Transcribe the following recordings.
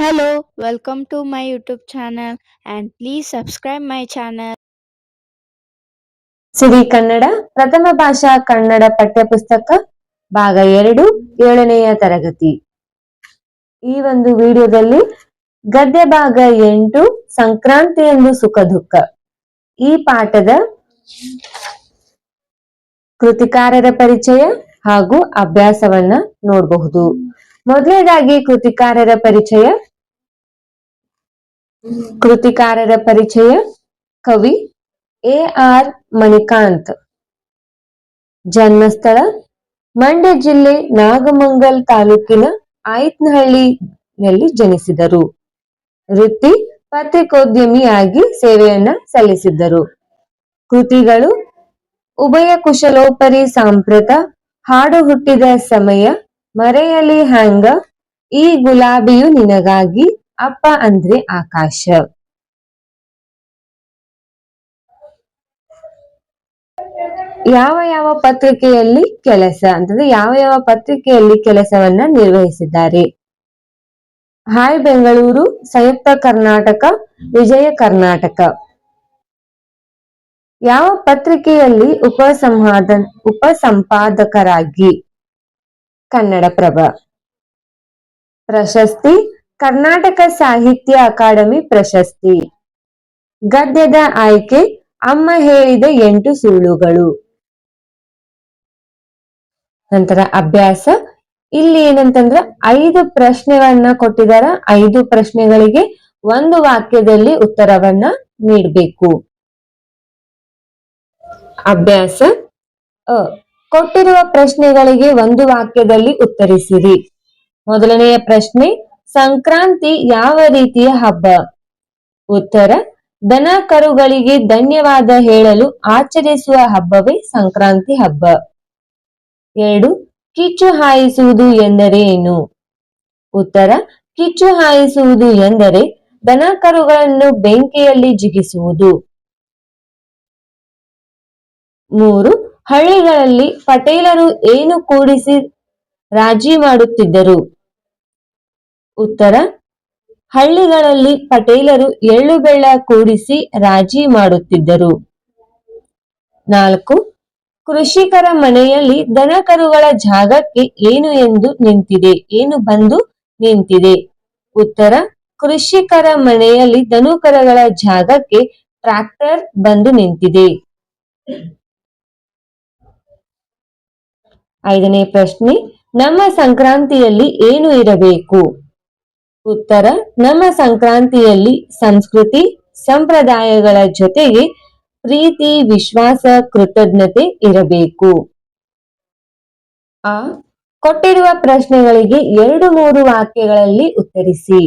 Hello, welcome to my YouTube channel and please subscribe my channel. Siri Kannada ಪ್ರಥಮ ಭಾಷಾ ಕನ್ನಡ ಪಠ್ಯಪುಸ್ತಕ ಭಾಗ ಎರಡು ಏಳನೆಯ ತರಗತಿ. ಈ ಒಂದು ವಿಡಿಯೋದಲ್ಲಿ ಗದ್ಯ ಭಾಗ ಎಂಟು ಸಂಕ್ರಾಂತಿ ಎಂದು ಸುಖ ದುಃಖ. ಈ ಪಾಠದ ಕೃತಿಕಾರರ ಪರಿಚಯ ಹಾಗೂ ಅಭ್ಯಾಸವನ್ನ ನೋಡಬಹುದು. ಮೊದಲನೇದಾಗಿ ಕೃತಿಕಾರರ ಪರಿಚಯ ಕೃತಿಕಾರರ ಪರಿಚಯ, ಕವಿ ಎ ಆರ್ ಮಣಿಕಾಂತ್. ಜನ್ಮಸ್ಥಳ, ಮಂಡ್ಯ ಜಿಲ್ಲೆ ನಾಗಮಂಗಲ್ ತಾಲೂಕಿನ ಆಯ್ತ್ನಹಳ್ಳಿಯಲ್ಲಿ ಜನಿಸಿದರು. ವೃತ್ತಿ ಪತ್ರಿಕೋದ್ಯಮಿಯಾಗಿ ಸೇವೆಯನ್ನ ಸಲ್ಲಿಸಿದ್ದರು. ಕೃತಿಗಳು ಉಭಯ ಕುಶಲೋಪರಿ ಸಾಂಪ್ರತ, ಹಾಡು ಹುಟ್ಟಿದ ಸಮಯ, ಮರೆಯಲಿ ಹ್ಯಾಂಗ, ಈ ಗುಲಾಬಿಯು ನಿನಗಾಗಿ ಅಪ್ಪ ಅಂದ್ರೆ ಆಕಾಶ. ಯಾವ ಯಾವ ಪತ್ರಿಕೆಯಲ್ಲಿ ಕೆಲಸ ಅಂತಂದ್ರೆ ಯಾವ ಯಾವ ಪತ್ರಿಕೆಯಲ್ಲಿ ಕೆಲಸವನ್ನ ನಿರ್ವಹಿಸಿದ್ದಾರೆ? ಹಾಯ್ ಬೆಂಗಳೂರು, ಸಂಯುಕ್ತ ಕರ್ನಾಟಕ, ವಿಜಯ ಕರ್ನಾಟಕ. ಯಾವ ಪತ್ರಿಕೆಯಲ್ಲಿ ಉಪಸಂಹಾದ, ಉಪಸಂಪಾದಕರಾಗಿ? ಕನ್ನಡಪ್ರಭ. ಪ್ರಶಸ್ತಿ ಕರ್ನಾಟಕ ಸಾಹಿತ್ಯ ಅಕಾಡೆಮಿ ಪ್ರಶಸ್ತಿ. ಗದ್ಯದ ಆಯ್ಕೆ, ಅಮ್ಮ ಹೇಳಿದ ಎಂಟು ಸುಳ್ಳುಗಳು. ನಂತರ ಅಭ್ಯಾಸ, ಇಲ್ಲಿ ಏನಂತಂದ್ರ ಐದು ಪ್ರಶ್ನೆಗಳನ್ನ ಕೊಟ್ಟಿದಾರ. ಐದು ಪ್ರಶ್ನೆಗಳಿಗೆ ಒಂದು ವಾಕ್ಯದಲ್ಲಿ ಉತ್ತರವನ್ನ ನೀಡಬೇಕು. ಅಭ್ಯಾಸ ಕೊಟ್ಟಿರುವ ಪ್ರಶ್ನೆಗಳಿಗೆ ಒಂದು ವಾಕ್ಯದಲ್ಲಿ ಉತ್ತರಿಸಿರಿ. ಮೊದಲನೆಯ ಪ್ರಶ್ನೆ ಸಂಕ್ರಾಂತಿ ಯಾವ ರೀತಿಯ ಹಬ್ಬ? ಉತ್ತರ, ದನ ಕರುಗಳಿಗೆ ಧನ್ಯವಾದ ಹೇಳಲು ಆಚರಿಸುವ ಹಬ್ಬವೇ ಸಂಕ್ರಾಂತಿ ಹಬ್ಬ. ಎರಡು, ಕಿಚ್ಚು ಹಾಯಿಸುವುದು ಎಂದರೆ ಏನು ಉತ್ತರ, ಕಿಚ್ಚು ಹಾಯಿಸುವುದು ಎಂದರೆ ದನ ಕರುಗಳನ್ನು ಬೆಂಕಿಯಲ್ಲಿ ಜಿಗಿಸುವುದು. ಮೂರು, ಹಳ್ಳಿಗಳಲ್ಲಿ ಪಟೇಲರು ಏನು ಕೂಡಿಸಿ ರಾಜಿ ಮಾಡುತ್ತಿದ್ದರು? ಉತ್ತರ. ಹಳ್ಳಿಗಳಲ್ಲಿ ಪಟೇಲರು ಎಳ್ಳು ಬೆಳ್ಳ ಕೂಡಿಸಿ ರಾಜಿ ಮಾಡುತ್ತಿದ್ದರು. ನಾಲ್ಕು. ಕೃಷಿಕರ ಮನೆಯಲ್ಲಿ ದನಕರುಗಳ ಜಾಗಕ್ಕೆ ಏನು ಎಂದು ನಿಂತಿದೆ? ಏನು ಬಂದು ನಿಂತಿದೆ? ಉತ್ತರ. ಕೃಷಿಕರ ಮನೆಯಲ್ಲಿ ದನುಕರಗಳ ಜಾಗಕ್ಕೆ ಟ್ರಾಕ್ಟರ್ ಬಂದು ನಿಂತಿದೆ. ಐದನೇ ಪ್ರಶ್ನೆ. ನಮ್ಮ ಸಂಕ್ರಾಂತಿಯಲ್ಲಿ ಏನು ಇರಬೇಕು? ಉತ್ತರ, ನಮ್ಮ ಸಂಕ್ರಾಂತಿಯಲ್ಲಿ ಸಂಸ್ಕೃತಿ, ಸಂಪ್ರದಾಯಗಳ ಜೊತೆಗೆ ಪ್ರೀತಿ, ವಿಶ್ವಾಸ, ಕೃತಜ್ಞತೆ ಇರಬೇಕು. ಆ, ಕೊಟ್ಟಿರುವ ಪ್ರಶ್ನೆಗಳಿಗೆ ಎರಡು ಮೂರು ವಾಕ್ಯಗಳಲ್ಲಿ ಉತ್ತರಿಸಿ.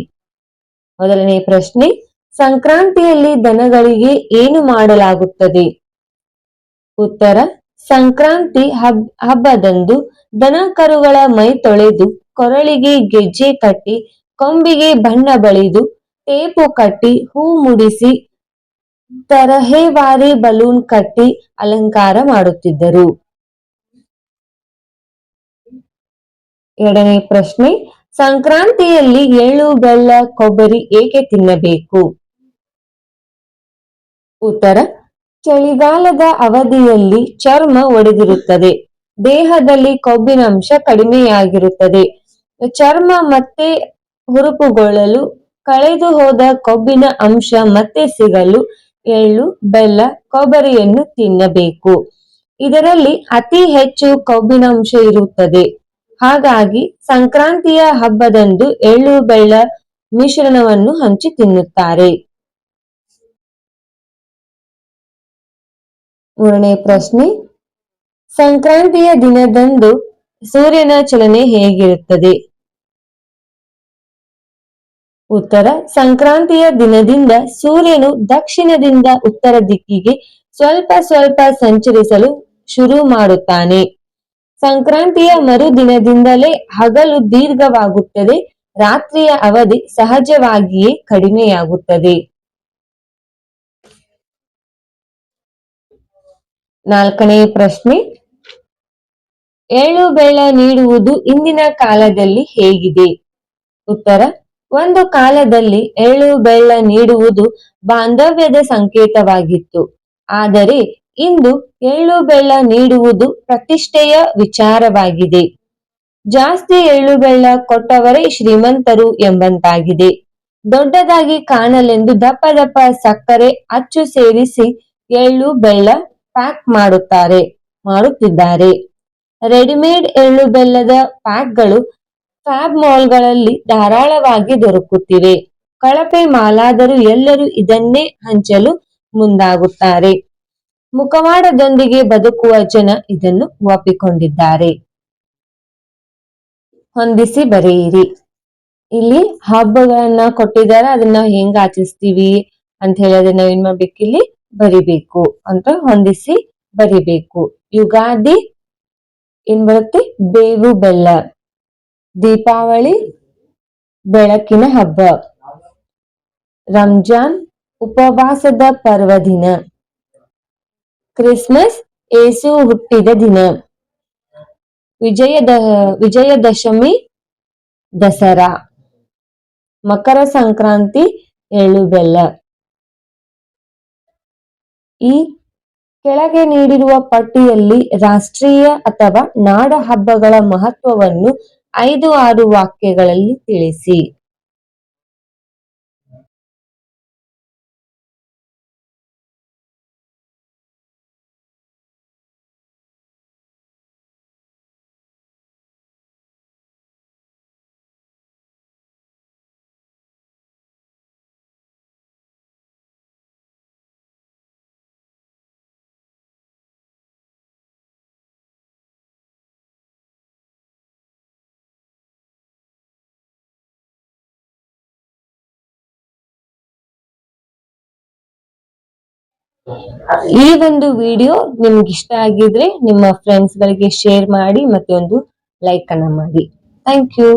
ಮೊದಲನೇ ಪ್ರಶ್ನೆ, ಸಂಕ್ರಾಂತಿಯಲ್ಲಿ ದನಗಳಿಗೆ ಏನು ಮಾಡಲಾಗುತ್ತದೆ? ಉತ್ತರ, ಸಂಕ್ರಾಂತಿ ಹಬ್, ಹಬ್ಬದಂದು ದನ ಕರುಗಳ ಮೈ ತೊಳೆದು ಕೊರಳಿಗೆ ಗೆಜ್ಜೆ ಕಟ್ಟಿ ಕೊಂಬಿಗೆ ಬಣ್ಣ ಬಳಿದು ಟೇಪು ಕಟ್ಟಿ ಹೂ ಮುಡಿಸಿ ತರಹೇವಾರಿ ಬಲೂನ್ ಕಟ್ಟಿ ಅಲಂಕಾರ ಮಾಡುತ್ತಿದ್ದರು. ಎರಡನೇ ಪ್ರಶ್ನೆ, ಸಂಕ್ರಾಂತಿಯಲ್ಲಿ ಎಳ್ಳು ಬೆಲ್ಲ ಕೊಬ್ಬರಿ ಏಕೆ ತಿನ್ನಬೇಕು? ಉತ್ತರ, ಚಳಿಗಾಲದ ಅವಧಿಯಲ್ಲಿ ಚರ್ಮ ಒಡೆದಿರುತ್ತದೆ, ದೇಹದಲ್ಲಿ ಕೊಬ್ಬಿನಂಶ ಕಡಿಮೆಯಾಗಿರುತ್ತದೆ. ಚರ್ಮ ಮತ್ತೆ ಹುರುಪುಗೊಳ್ಳಲು ಕಳೆದು ಹೋದ ಕೊಬ್ಬಿನ ಅಂಶ ಮತ್ತೆ ಸಿಗಲು, ಎಳ್ಳು, ಬೆಲ್ಲ, ಕೊಬ್ಬರಿಯನ್ನು ತಿನ್ನಬೇಕು. ಇದರಲ್ಲಿ ಅತಿ ಹೆಚ್ಚು ಕೊಬ್ಬಿನ ಅಂಶ ಇರುತ್ತದೆ. ಹಾಗಾಗಿ ಸಂಕ್ರಾಂತಿಯ ಹಬ್ಬದಂದು ಎಳ್ಳು ಬೆಲ್ಲ ಮಿಶ್ರಣವನ್ನು ಹಂಚಿ ತಿನ್ನುತ್ತಾರೆ. ಮೂರನೇ ಪ್ರಶ್ನೆ. ಸಂಕ್ರಾಂತಿಯ ದಿನದಂದು ಸೂರ್ಯನ ಚಲನೆ ಹೇಗಿರುತ್ತದೆ? ಉತ್ತರ, ಸಂಕ್ರಾಂತಿಯ ದಿನದಿಂದ ಸೂರ್ಯನು ದಕ್ಷಿಣದಿಂದ ಉತ್ತರ ದಿಕ್ಕಿಗೆ ಸ್ವಲ್ಪ ಸ್ವಲ್ಪ ಸಂಚರಿಸಲು ಶುರು ಮಾಡುತ್ತಾನೆ. ಸಂಕ್ರಾಂತಿಯ ಮರುದಿನದಿಂದಲೇ ಹಗಲು ದೀರ್ಘವಾಗುತ್ತದೆ, ರಾತ್ರಿಯ ಅವಧಿ ಸಹಜವಾಗಿಯೇ ಕಡಿಮೆಯಾಗುತ್ತದೆ. ನಾಲ್ಕನೇ ಪ್ರಶ್ನೆ, ಏಳು ಬೆಳ್ಳ ನೀಡುವುದು ಇಂದಿನ ಕಾಲದಲ್ಲಿ ಹೇಗಿದೆ? ಉತ್ತರ ಒಂದು ಕಾಲದಲ್ಲಿ ಎಳ್ಳು ಬೆಳ್ಳ ನೀಡುವುದು ಬಾಂಧವ್ಯದ ಸಂಕೇತವಾಗಿತ್ತು. ಆದರೆ ಇಂದು ಎಳ್ಳು ಬೆಳ್ಳ ನೀಡುವುದು ಪ್ರತಿಷ್ಠೆಯ ವಿಚಾರವಾಗಿದೆ. ಜಾಸ್ತಿ ಎಳ್ಳು ಬೆಳ್ಳ ಕೊಟ್ಟವರೇ ಶ್ರೀಮಂತರು ಎಂಬಂತಾಗಿದೆ. ದೊಡ್ಡದಾಗಿ ಕಾಣಲೆಂದು ದಪ್ಪ ದಪ್ಪ ಸಕ್ಕರೆ ಅಚ್ಚು ಸೇರಿಸಿ ಎಳ್ಳು ಬೆಳ್ಳ ಪ್ಯಾಕ್ ಮಾಡುತ್ತಾರೆ, ಮಾಡುತ್ತಿದ್ದಾರೆ. ರೆಡಿಮೇಡ್ ಎಳ್ಳು ಬೆಲ್ಲದ ಪ್ಯಾಕ್ಗಳು ಫ್ಯಾಬ್ ಮಾಲ್ಗಳಲ್ಲಿ ಧಾರಾಳವಾಗಿ ದೊರಕುತ್ತಿವೆ. ಕಳಪೆ ಮಾಲಾದರೂ ಎಲ್ಲರೂ ಇದನ್ನೇ ಹಂಚಲು ಮುಂದಾಗುತ್ತಾರೆ. ಮುಖವಾಡದೊಂದಿಗೆ ಬದುಕುವ ಜನ ಇದನ್ನು ಒಪ್ಪಿಕೊಂಡಿದ್ದಾರೆ. ಹೊಂದಿಸಿ ಬರೆಯಿರಿ. ಇಲ್ಲಿ ಹಬ್ಬಗಳನ್ನ ಕೊಟ್ಟಿದ್ದಾರೆ, ಅದನ್ನ ಹೆಂಗ್ ಆಚರಿಸ್ತೀವಿ ಅಂತ ಹೇಳಿ ಅದನ್ನ ಏನ್ ಮಾಡ್ಬೇಕು ಇಲ್ಲಿ? ಬರಿಬೇಕು ಅಂತ ಹೊಂದಿಸಿ ಬರಿಬೇಕು. ಯುಗಾದಿ ಏನ್ ಬರುತ್ತೆ? ಬೇವು ಬೆಲ್ಲ. ದೀಪಾವಳಿ ಬೆಳಕಿನ ಹಬ್ಬ. ರಂಜಾನ್ ಉಪವಾಸದ ಪರ್ವದಿನ. ಕ್ರಿಸ್ಮಸ್ ಏಸು ಹುಟ್ಟಿದ ದಿನ. ವಿಜಯದ, ವಿಜಯದಶಮಿ ದಸರಾ. ಮಕರ ಸಂಕ್ರಾಂತಿ ಎಳ್ಳು ಬೆಲ್ಲ. ಈ ಕೆಳಗೆ ನೀಡಿರುವ ಪಟ್ಟಿಯಲ್ಲಿ ರಾಷ್ಟ್ರೀಯ ಅಥವಾ ನಾಡ ಹಬ್ಬಗಳ ಮಹತ್ವವನ್ನು ಐದು ಆರು ವಾಕ್ಯಗಳಲ್ಲಿ ತಿಳಿಸಿ. ಈ ಒಂದು ವಿಡಿಯೋ ನಿಮ್ಗೆ ಇಷ್ಟ ಆಗಿದ್ರೆ ನಿಮ್ಮ ಫ್ರೆಂಡ್ಸ್ ಗಳಿಗೆ ಶೇರ್ ಮಾಡಿ ಮತ್ತೆ ಒಂದು ಲೈಕ್ ಅನ್ನ ಮಾಡಿ. Thank you